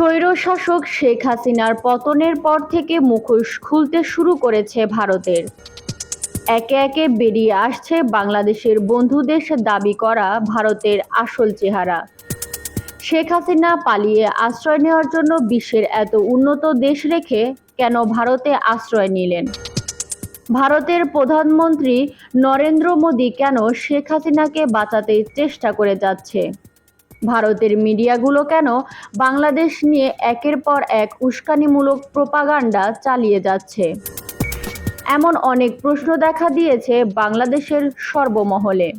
স্বৈরশাসক শেখ হাসিনার পতনের পর থেকে মুখোশ খুলতে শুরু করেছে ভারতের। একে একে বেরিয়ে আসছে বাংলাদেশের বন্ধুদেশ দাবি করা ভারতের আসল চেহারা। শেখ হাসিনা পালিয়ে আশ্রয় নেওয়ার জন্য বিশ্বের এত উন্নত দেশ রেখে কেন ভারতে আশ্রয় নিলেন? ভারতের প্রধানমন্ত্রী নরেন্দ্র মোদী কেন শেখ হাসিনাকে বাঁচাতে চেষ্টা করে যাচ্ছে? ভারতের মিডিয়াগুলো কেন বাংলাদেশ নিয়ে একের পর এক উস্কানিমূলক প্রোপাগান্ডা চালিয়ে যাচ্ছে? এমন অনেক প্রশ্ন দেখা দিয়েছে বাংলাদেশের সর্বমহলে।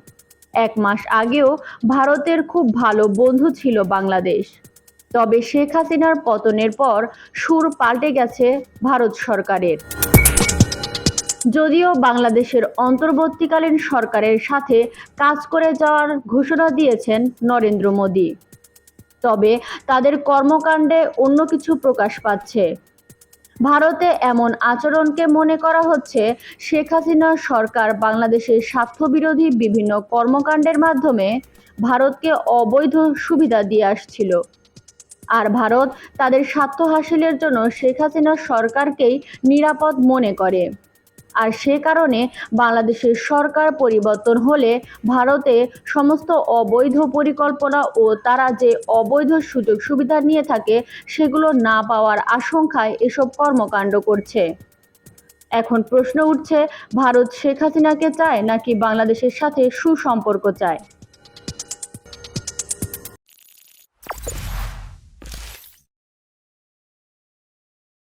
এক মাস আগেও ভারতের খুব ভালো বন্ধু ছিল বাংলাদেশ। তবে শেখ হাসিনার পতনের পর সুর পাল্টে গেছে ভারত সরকারের। যদিও বাংলাদেশের অন্তর্বর্তীকালীন সরকারের সাথে কাজ করে যাওয়ার ঘোষণা দিয়েছেন নরেন্দ্র মোদী। তবে তাদের কর্মকাণ্ডে অন্য কিছু প্রকাশ পাচ্ছে। ভারতে এমন আচরণকে মনে করা হচ্ছে, শেখ হাসিনার সরকার বাংলাদেশের স্বার্থবিরোধী বিভিন্ন কর্মকাণ্ডের মাধ্যমে ভারতকে অবৈধ সুবিধা দিয়ে আসছিল। আর ভারত তাদের স্বার্থ হাসিলের জন্য শেখ হাসিনা সরকারকেই নিরাপদ মনে করে। আর সে কারণে বাংলাদেশের সরকার পরিবর্তন হলে ভারতে সমস্ত অবৈধ পরিকল্পনা ও তারা যে অবৈধ সুযোগ সুবিধা নিয়ে থাকে সেগুলো না পাওয়ার আশঙ্কায় এসব কর্মকাণ্ড করছে। এখন প্রশ্ন উঠছে, ভারত শেখ হাসিনাকে চায় নাকি বাংলাদেশের সাথে সুসম্পর্ক চায়?